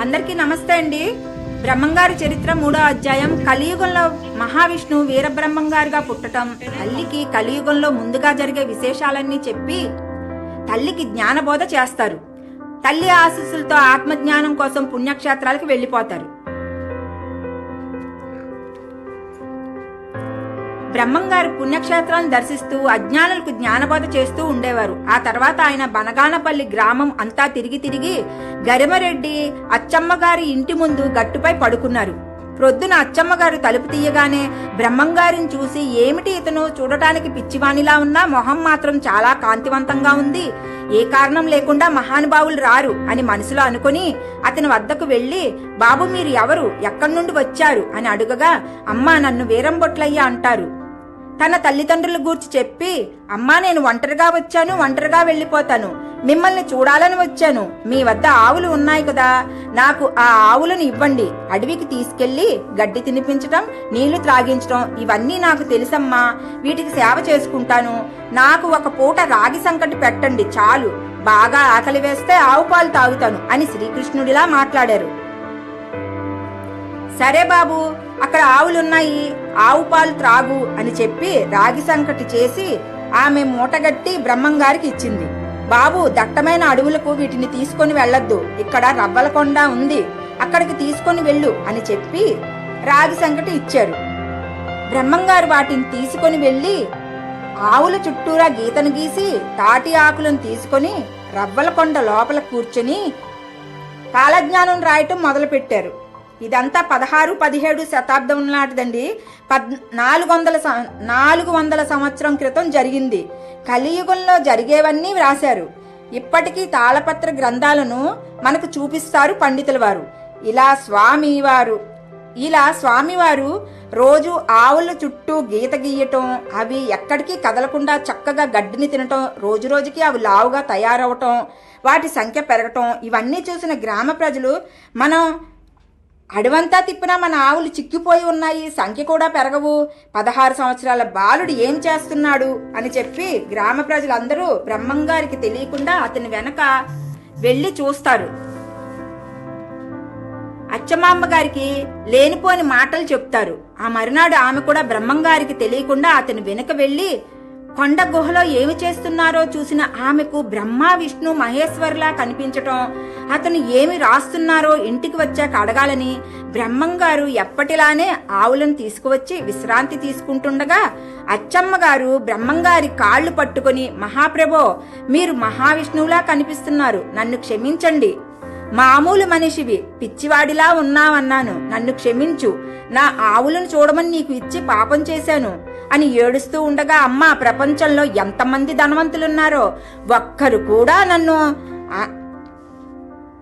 అందరికీ నమస్తే అండి. బ్రహ్మంగారి చరిత్ర మూడో అధ్యాయం. కలియుగంలో మహావిష్ణువు వీరబ్రహ్మంగారిగా పుట్టటం తల్లికి కలియుగంలో ముందుగా జరిగే విశేషాలన్నీ చెప్పి తల్లికి జ్ఞానబోధ చేస్తారు. తల్లి ఆశీస్సులతో ఆత్మజ్ఞానం కోసం పుణ్యక్షేత్రాలకు వెళ్ళిపోతారు. బ్రహ్మంగారు పుణ్యక్షేత్రాలను దర్శిస్తూ అజ్ఞానులకు జ్ఞానబోధ చేస్తూ ఉండేవారు. ఆ తర్వాత ఆయన బనగానపల్లి గ్రామం అంతా తిరిగి తిరిగి గరిమరెడ్డి అచ్చమ్మగారి ఇంటి ముందు గట్టుపై పడుకున్నారు. ప్రొద్దున అచ్చమ్మగారు తలుపు తీయగానే బ్రహ్మంగారిని చూసి ఏమిటి ఇతను? చూడటానికి పిచ్చివాణిలా ఉన్నా మొహం మాత్రం చాలా కాంతివంతంగా ఉంది. ఏ కారణం లేకుండా మహానుభావులు రారు అని మనసులో అనుకుని అతని వద్దకు వెళ్ళి బాబు మీరు ఎవరు? ఎక్కడి నుండి వచ్చారు? అని అడుగగా అమ్మా నన్ను వీరంబొట్లయ్య అంటారు. తన తల్లిదండ్రుల గూర్చి చెప్పి అమ్మా నేను ఒంటరిగా వచ్చాను ఒంటరిగా వెళ్ళిపోతాను. మిమ్మల్ని చూడాలని వచ్చాను. మీ వద్ద ఆవులు ఉన్నాయి కదా. నాకు ఆ ఆవులను ఇవ్వండి. అడవికి తీసుకెళ్ళి గడ్డి తినిపించటం నీళ్ళు త్రాగించటం ఇవన్నీ నాకు తెలుసమ్మా. వీటికి సేవ చేసుకుంటాను. నాకు ఒక పూట రాగి సంకటి పెట్టండి చాలు. బాగా ఆకలి వేస్తే ఆవు పాలు తాగుతాను అని శ్రీకృష్ణుడిలా మాట్లాడారు. సరే బాబు అక్కడ ఆవులున్నాయి ఆవు పాలు త్రాగు అని చెప్పి రాగి సంకటి చేసి ఆమె మూటగట్టి బ్రహ్మంగారికి ఇచ్చింది. బాబు దట్టమైన అడవులకు వీటిని తీసుకొని వెళ్ళొద్దు. ఇక్కడ రవ్వలకొండ ఉంది. అక్కడికి తీసుకొని వెళ్ళు అని చెప్పి రాగి సంకటి ఇచ్చారు బ్రహ్మంగారు వాటిని తీసుకొని వెళ్ళి ఆవుల చుట్టూరా గీతను గీసి తాటి ఆకులను తీసుకొని రవ్వలకొండ లోపల కూర్చుని కాలజ్ఞానం రాయటం మొదలుపెట్టారు. ఇదంతా పదహారు పదిహేడు శతాబ్దం నాటిదండి. పద్ నాలుగు వందల నాలుగు వందల సంవత్సరం క్రితం జరిగింది. కలియుగంలో జరిగేవన్నీ వ్రాశారు. ఇప్పటికీ తాళపత్ర గ్రంథాలను మనకు చూపిస్తారు పండితుల వారు. ఇలా స్వామివారు ఇలా స్వామివారు రోజు ఆవుల చుట్టూ గీత గీయటం అవి ఎక్కడికి కదలకుండా చక్కగా గడ్డిని తినటం రోజు రోజుకి అవి లావుగా తయారవటం వాటి సంఖ్య పెరగటం ఇవన్నీ చూసిన గ్రామ ప్రజలు మనం అడవంతా తిప్పినా మన ఆవులు చిక్కిపోయి ఉన్నాయి సంఖ్య కూడా పెరగవు. పదహారు సంవత్సరాల బాలుడు ఏం చేస్తున్నాడు అని చెప్పి గ్రామ ప్రజలందరూ బ్రహ్మంగారికి తెలియకుండా అతని వెనక వెళ్ళి చూస్తారు. అచ్చమాంబ గారికి లేనిపోని మాటలు చెప్తారు. ఆ మరునాడు ఆమె కూడా బ్రహ్మంగారికి తెలియకుండా అతని వెనుక వెళ్ళి కొండ గుహలో ఏమి చేస్తున్నారో చూసిన ఆమెకు బ్రహ్మ విష్ణు మహేశ్వర్లా కనిపించటం. అతను ఏమి రాస్తున్నారో ఇంటికి వచ్చాక అడగాలని బ్రహ్మంగారు ఎప్పటిలానే ఆవులను తీసుకువచ్చి విశ్రాంతి తీసుకుంటుండగా అచ్చమ్మగారు బ్రహ్మంగారి కాళ్ళు పట్టుకొని మహాప్రభో మీరు మహావిష్ణువులా కనిపిస్తున్నారు. నన్ను క్షమించండి. మామూలు మనిషివి పిచ్చివాడిలా ఉన్నావన్నాను. నన్ను క్షమించు. నా ఆవులను చూడమని నీకు ఇచ్చి పాపం చేశాను. అని ఏడుస్తూ ఉండగా అమ్మా ప్రపంచంలో ఎంతమంది ధనవంతులున్నారో ఒక్కరు కూడా నన్ను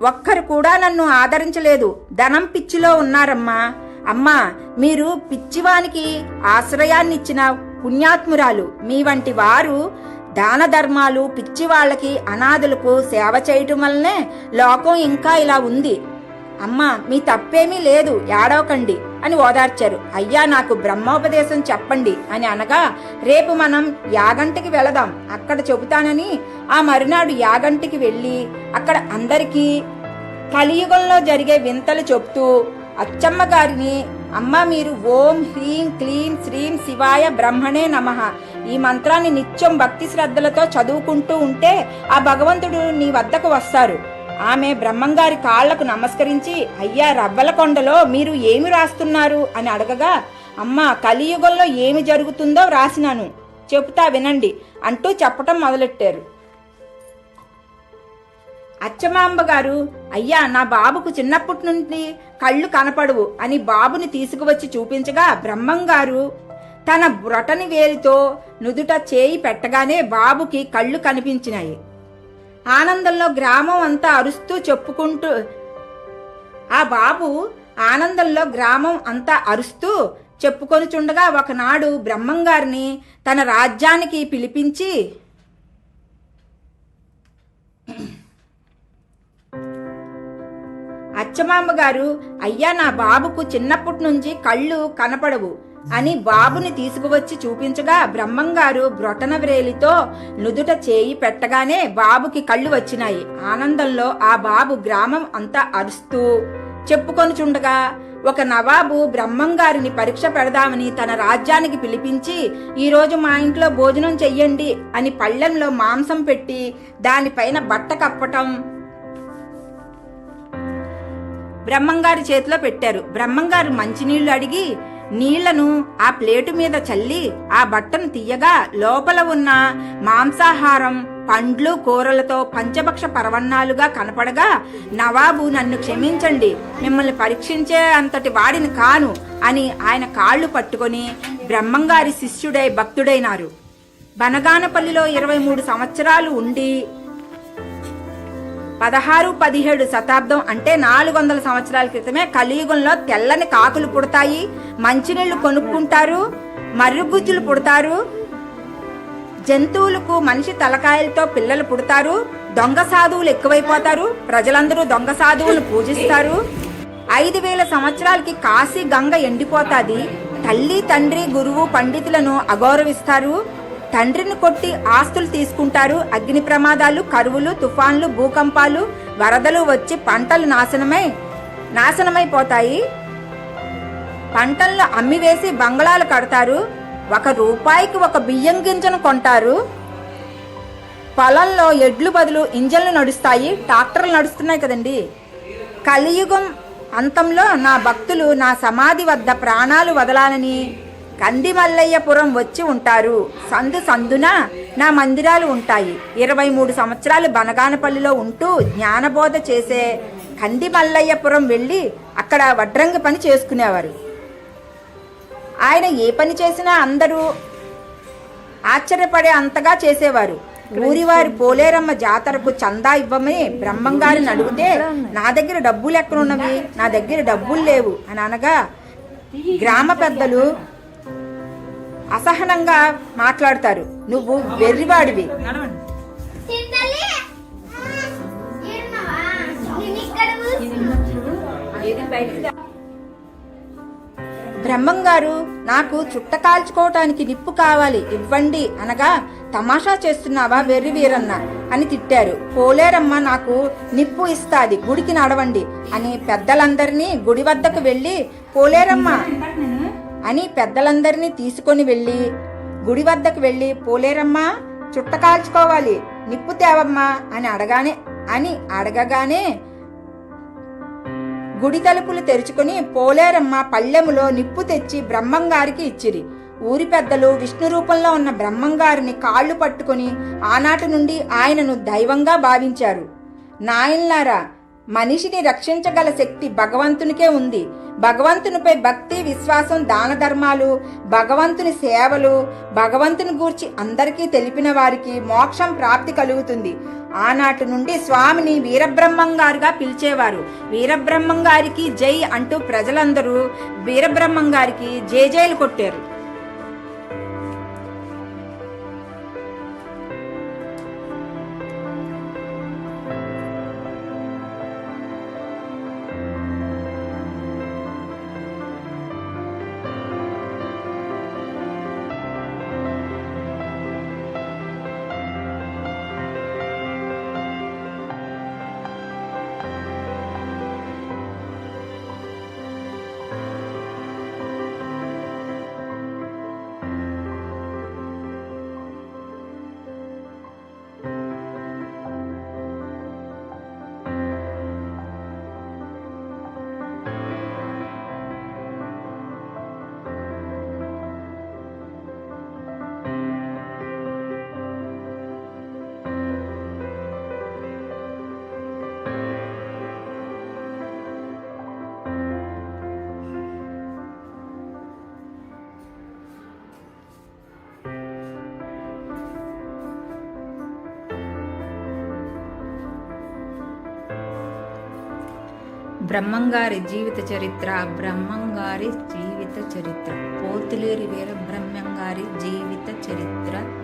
ఒక్కరు కూడా నన్ను ఆదరించలేదు. ధనం పిచ్చిలో ఉన్నారమ్మా. అమ్మా మీరు పిచ్చివానికి ఆశ్రయాన్నిచ్చిన పుణ్యాత్మురాలు. మీ వంటి వారు దాన ధర్మాలు పిచ్చి వాళ్ళకి అనాథులకు సేవ చేయటం వల్లనే లోకం ఇంకా ఇలా ఉంది. అమ్మా మీ తప్పేమీ లేదు ఏడవకండి అని ఓదార్చారు. అయ్యా నాకు బ్రహ్మోపదేశం చెప్పండి అని అనగా రేపు మనం యాగంటికి వెళదాం అక్కడ చెబుతానని ఆ మరునాడు యాగంటికి వెళ్ళి అక్కడ అందరికీ కలియుగంలో జరిగే వింతలు చెప్తూ అచ్చమ్మ గారిని అమ్మ మీరు ఓం హ్రీం క్లీం శ్రీం శివాయ బ్రహ్మణే నమః. ఈ మంత్రాన్ని నిత్యం భక్తి శ్రద్ధలతో చదువుకుంటూ ఉంటే ఆ భగవంతుడు నీ వద్దకు వస్తారు. ఆమె బ్రహ్మంగారి కాళ్ళకు నమస్కరించి అయ్యా రవ్వల కొండలో మీరు ఏమి రాస్తున్నారు? అని అడగగా అమ్మ కలియుగంలో ఏమి జరుగుతుందో వ్రాసినాను. చెబుతా వినండి అంటూ చెప్పటం మొదలెట్టారు. అచ్చమాంబ గారు అయ్యా నా బాబుకు చిన్నప్పటి నుండి కళ్ళు కనపడవు అని బాబుని తీసుకువచ్చి చూపించగా బ్రహ్మం గారు తన బ్రొటని వేలితో నుదుట చేయి పెట్టగానే బాబుకి కళ్ళు కనిపించినాయి. ఆనందంలో గ్రామం అంతా అరుస్తూ చెప్పుకుంటూ ఆ బాబు ఆనందంలో గ్రామం అంతా అరుస్తూ చెప్పుకొనుచుండగా ఒకనాడు బ్రహ్మంగారిని తన రాజ్యానికి పిలిపించి అచ్చమామ గారు అయ్యా నా బాబుకు చిన్నప్పటి నుంచి కళ్ళు కనపడవు. అని బాబుని తీసుకువచ్చి చూపించగా బ్రహ్మంగారు బ్రొటన వ్రేలితో నుదుట చేయి పెట్టగానే బాబుకి కళ్ళు వచ్చినాయి. ఆనందంలో ఆ బాబు గ్రామం అంతా అరుస్తూ చెప్పుకొనుచుండగా ఒక నవాబు బ్రహ్మంగారిని పరీక్ష పెడదామని తన రాజ్యానికి పిలిపించి ఈరోజు మా ఇంట్లో భోజనం చెయ్యండి అని పళ్ళెంలో మాంసం పెట్టి దానిపైన బట్ట కప్పటం బ్రహ్మంగారి చేతిలో పెట్టారు. బ్రహ్మంగారు మంచినీళ్ళు అడిగి నీళ్ళను ఆ ప్లేటు మీద చల్లి ఆ బట్టను తీయగా లోపల ఉన్న మాంసాహారం పండ్లు కూరలతో పంచభక్ష పరవన్నాలుగా కనపడగా నవాబు నన్ను క్షమించండి మిమ్మల్ని పరీక్షించే అంతటి వాడిని కాను అని ఆయన కాళ్ళు పట్టుకొని బ్రహ్మంగారి శిష్యుడై భక్తుడైనారు. బనగానపల్లిలో ఇరవై మూడు సంవత్సరాలు ఉండి పదహారు పదిహేడు శతాబ్దం అంటే నాలుగు వందల సంవత్సరాల క్రితమే కలియుగంలో తెల్లని కాకులు పుడతాయి. మంచినీళ్ళు కొనుక్కుంటారు మర్రుగుజ్జులు పుడతారు. జంతువులకు మనిషి తలకాయలతో పిల్లలు పుడతారు. దొంగ సాధువులు ఎక్కువైపోతారు. ప్రజలందరూ దొంగ సాధువులు పూజిస్తారు. ఐదు వేల సంవత్సరాలకి కాశీ గంగ ఎండిపోతాది. తల్లి తండ్రి గురువు పండితులను అగౌరవిస్తారు. తండ్రిని కొట్టి ఆస్తులు తీసుకుంటారు. అగ్ని ప్రమాదాలు కరువులు తుఫాన్లు భూకంపాలు వరదలు వచ్చి పంటలు నాశనమై నాశనమైపోతాయి. పంటలను అమ్మివేసి బంగళాలు కడతారు. ఒక రూపాయికి ఒక బియ్యం గింజను కొంటారు. పొలంలో ఎడ్లు బదులు ఇంజన్లు నడుస్తాయి. ట్రాక్టర్లు నడుస్తున్నాయి కదండి. కలియుగం అంతంలో నా భక్తులు నా సమాధి వద్ద ప్రాణాలు వదలాలని కందిమల్లయ్యపురం వచ్చి ఉంటారు. సందు సందున నా మందిరాలు ఉంటాయి. ఇరవై మూడు సంవత్సరాలు బనగానపల్లిలో ఉంటూ జ్ఞానబోధ చేసే కందిమల్లయ్యపురం వెళ్ళి అక్కడ వడ్రంగి పని చేసుకునేవారు. ఆయన ఏ పని చేసినా అందరూ ఆశ్చర్యపడే అంతగా చేసేవారు. ఊరివారి పోలేరమ్మ జాతరకు చందా ఇవ్వమని బ్రహ్మంగారిని అడిగితే నా దగ్గర డబ్బులు ఎక్కడున్నవి? నా దగ్గర డబ్బులు లేవు. అని అనగా గ్రామ పెద్దలు అసహనంగా మాట్లాడతారు. నువ్వు వెర్రివాడివి. బ్రహ్మంగారు నాకు చుట్ట కాల్చుకోవటానికి నిప్పు కావాలి. ఇవ్వండి అనగా తమాషా చేస్తున్నావా వెర్రి వీరన్న అని తిట్టారు. పోలేరమ్మ నాకు నిప్పు ఇస్తాది గుడికి నడవండి అని పెద్దలందరినీ గుడి వద్దకు వెళ్ళి పోలేరమ్మ అని పెద్దలందరినీ తీసుకొని వెళ్ళి గుడి వద్దకు వెళ్ళి పోలేరమ్మా చుట్ట కాల్చుకోవాలి నిప్పు తేవమ్మా అని అడగానే అని అడగగానే గుడి తలుపులు తెరుచుకుని పోలేరమ్మ పళ్ళెములో నిప్పు తెచ్చి బ్రహ్మంగారికి ఇచ్చిరి. ఊరి పెద్దలు విష్ణు రూపంలో ఉన్న బ్రహ్మంగారిని కాళ్ళు పట్టుకుని ఆనాటి నుండి ఆయనను దైవంగా భావించారు. నాయన్లారా మనిషిని రక్షించగల శక్తి భగవంతునికే ఉంది. భగవంతునిపై భక్తి విశ్వాసం దాన ధర్మాలు భగవంతుని సేవలు భగవంతుని గూర్చి అందరికీ తెలిపిన వారికి మోక్షం ప్రాప్తి కలుగుతుంది. ఆనాటి నుండి స్వామిని వీరబ్రహ్మంగారుగా పిలిచేవారు. వీరబ్రహ్మంగారికి జై అంటూ ప్రజలందరూ వీరబ్రహ్మంగారికి జైలు కొట్టారు. బ్రహ్మంగారి జీవిత చరిత్ర బ్రహ్మంగారి జీవిత చరిత్ర. పోతులేరి వీర బ్రహ్మంగారి జీవిత చరిత్ర.